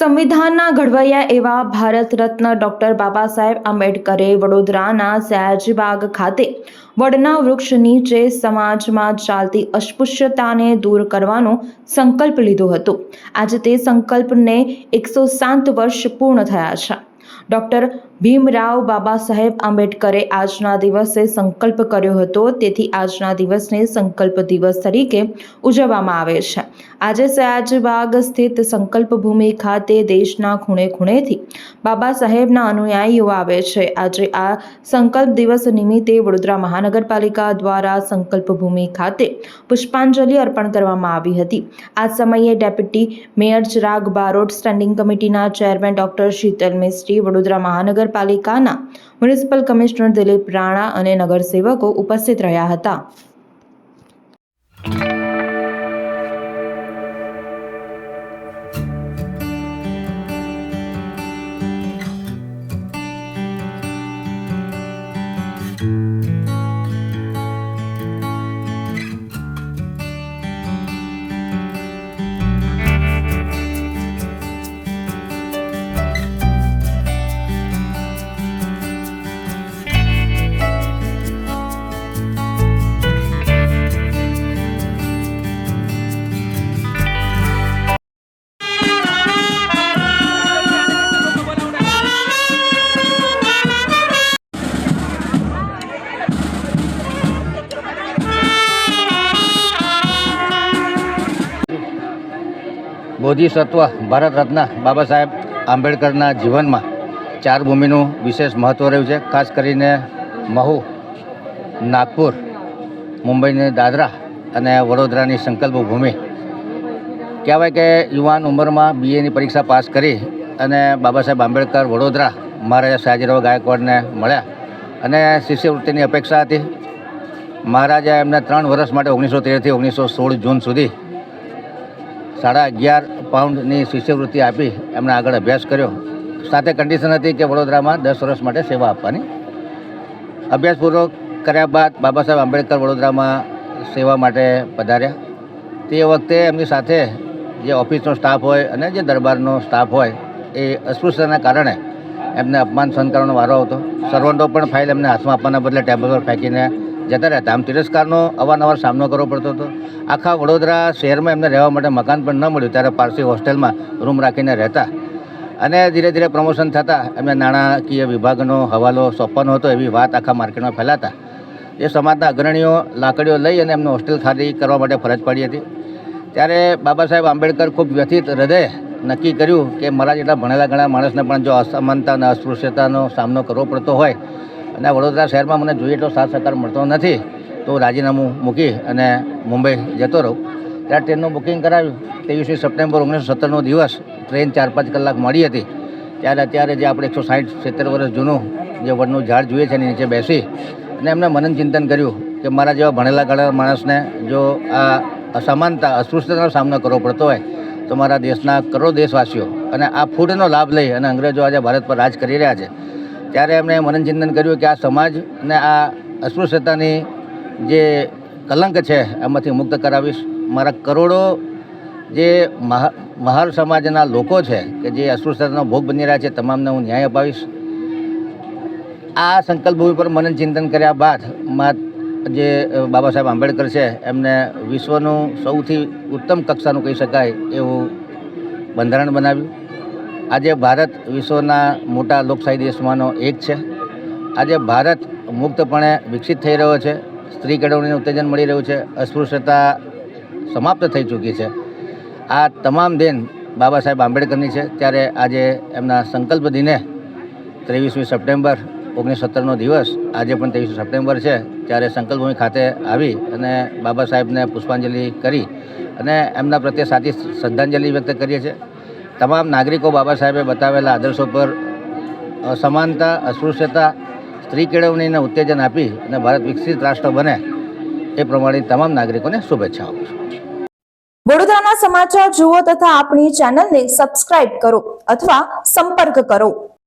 સંવિધાનના ઘડવૈયા એવા ભારત રત્ન ડોક્ટર બાબા સાહેબ આંબેડકરે વડોદરાના સયાજીબાગ ખાતે વડના વૃક્ષ નીચે સમાજમાં ચાલતી અસ્પૃશ્યતાને દૂર કરવાનો સંકલ્પ લીધો હતો. આજે તે સંકલ્પને એકસો સાત વર્ષ પૂર્ણ થયા છે. ડોક્ટર ભીમરાવ બાબા સાહેબ આંબેડકરે આજના દિવસે સંકલ્પ કર્યો હતો. તેથી આજના દિવસને સંકલ્પ દિવસ તરીકે ઉજવવામાં આવે છે. આજે સયાજબાગ સ્થિત સંકલ્પ ભૂમિ ખાતે દેશના ખૂણે ખૂણેથી બાબા સાહેબના અનુયાયીઓ આવે છે. આજે આ સંકલ્પ દિવસ નિમિત્તે વડોદરા મહાનગરપાલિકા દ્વારા સંકલ્પ ભૂમિ ખાતે પુષ્પાંજલિ અર્પણ કરવામાં આવી હતી. આ સમયે deputy mayor Chirag Barot, standing કમિટીના ચેરમેન ડોક્ટર શીતલ મિસ્ત્રી વડોદરા મહાનગરપાલિકાના મ્યુનિસિપલ કમિશનર દિલીપ રાણા અને નગરસેવકો ઉપસ્થિત રહ્યા હતા. બોધિસત્વ ભારત રત્ન બાબા સાહેબ આંબેડકરના જીવનમાં ચાર ભૂમિનું વિશેષ મહત્ત્વ રહ્યું છે. ખાસ કરીને મહુ, નાગપુર, મુંબઈની દાદરા અને વડોદરાની સંકલ્પ ભૂમિ કહેવાય કે યુવાન ઉંમરમાં બીએની પરીક્ષા પાસ કરી અને બાબા સાહેબ આંબેડકર વડોદરા મહારાજા સયાજીરાવ ગાયકવાડને મળ્યા અને શિષ્યવૃત્તિની અપેક્ષા હતી. મહારાજા એમને ત્રણ વર્ષ માટે ઓગણીસો તેરથી ઓગણીસો સોળ જૂન સુધી સાડા અગિયાર પાઉન્ડની શિષ્યવૃત્તિ આપી એમણે આગળ અભ્યાસ કર્યો. સાથે કન્ડિશન હતી કે વડોદરામાં દસ વર્ષ માટે સેવા આપવાની. અભ્યાસ પૂરો કર્યા બાદ બાબા સાહેબ આંબેડકર વડોદરામાં સેવા માટે પધાર્યા. તે વખતે એમની સાથે જે ઓફિસનો સ્ટાફ હોય અને જે દરબારનો સ્ટાફ હોય એ અસ્પૃશ્યતાના કારણે એમને અપમાન સહન કરવાનો વારો આવતો. સર્વન્ટો પણ ફાઇલ એમને હાથમાં આપવાના બદલે ટેબલ પર ફેંકીને જતા રહેતા આમ તિરસ્કારનો અવારનવાર સામનો કરવો પડતો હતો. આખા વડોદરા શહેરમાં એમને રહેવા માટે મકાન પણ ન મળ્યું, ત્યારે પારસી હોસ્ટેલમાં રૂમ રાખીને રહેતા. અને ધીરે ધીરે પ્રમોશન થતાં, એમને નાણાકીય વિભાગનો હવાલો સોંપવાનો હતો એવી વાત આખા માર્કેટમાં ફેલાતા. એ સમાજના અગ્રણીઓ લાકડીઓ લઈ અને એમને હોસ્ટેલ ખાલી કરવા માટે ફરજ પડી હતી. ત્યારે બાબા સાહેબ આંબેડકર ખૂબ વ્યથિત હૃદય નક્કી કર્યું કે મારા જેટલા ભણેલા ઘણા માણસને પણ જો અસમાનતા અને અસ્પૃશ્યતાનો સામનો કરવો પડતો હોય અને વડોદરા શહેરમાં મને જોઈએ એટલો સાથ સહકાર મળતો નથી, તો રાજીનામું મૂકી અને મુંબઈ જતો રહું. ત્યારે ટ્રેનનું બુકિંગ કરાવ્યું ત્રેવીસમી સપ્ટેમ્બર ઓગણીસો સત્તરનો દિવસ, ટ્રેન ચાર પાંચ કલાક મળી હતી. ત્યારે અત્યારે જે આપણે એકસો સાઠ સિત્તેર વર્ષ જૂનું જે વડનું ઝાડ જોઈએ છે એની નીચે બેસી, અને એમને મનન ચિંતન કર્યું કે મારા જેવા ભણેલા ગણેલા માણસને જો આ અસમાનતા, અસ્પૃશ્યતાનો સામનો કરવો પડતો હોય, તો મારા દેશના કરોડો દેશવાસીઓ અને આ ફૂડનો લાભ લઈ અને અંગ્રેજો આજે ભારત પર રાજ કરી રહ્યા છે. ત્યારે એમણે મનન ચિંતન કર્યું કે આ સમાજને આ અસ્પૃશ્યતાની જે કલંક છે, એમાંથી મુક્ત કરાવીશ. મારા કરોડો જે મહા, મહાર સમાજના લોકો છે કે જે અસ્પૃશ્યતાનો ભોગ બની રહ્યા છે, તમામને હું ન્યાય અપાવીશ. આ સંકલ્પ ભૂમિ પર મનન ચિંતન કર્યા બાદ જે બાબા સાહેબ આંબેડકર છે, એમને વિશ્વનું સૌથી ઉત્તમ કક્ષાનું કહી શકાય એવું બંધારણ બનાવ્યું. આજે ભારત વિશ્વના મોટા લોકશાહી દેશમાંનો એક છે. આજે ભારત મુક્તપણે વિકસિત થઈ રહ્યો છે. સ્ત્રી કેળવણીને ઉત્તેજન મળી રહ્યું છે. અસ્પૃશ્યતા સમાપ્ત થઈ ચૂકી છે. આ તમામ દેન બાબા સાહેબ આંબેડકરની છે. ત્યારે આજે એમના સંકલ્પ દિને ત્રેવીસમી સપ્ટેમ્બર ઓગણીસો સત્તરનો દિવસ આજે પણ ત્રેવીસ સપ્ટેમ્બર છે. ત્યારે સંકલ્પભૂમિ ખાતે આવી અને બાબા સાહેબને પુષ્પાંજલિ કરી અને એમના પ્રત્યે સાચી શ્રદ્ધાંજલિ વ્યક્ત કરીએ છીએ. તમામ નાગરિકો બાબા સાહેબે બતાવેલા આદર્શો પર સમાનતા અસ્પૃશ્યતા, સ્ત્રી કેળવણીને ઉત્તેજન આપી અને ભારત વિકસિત રાષ્ટ્ર બને એ પ્રમાણે તમામ નાગરિકોને શુભેચ્છાઓ આપું છું. વડોદરાના સમાચાર જુઓ તથા આપણી ચેનલને સબસ્ક્રાઇબ કરો અથવા સંપર્ક કરો.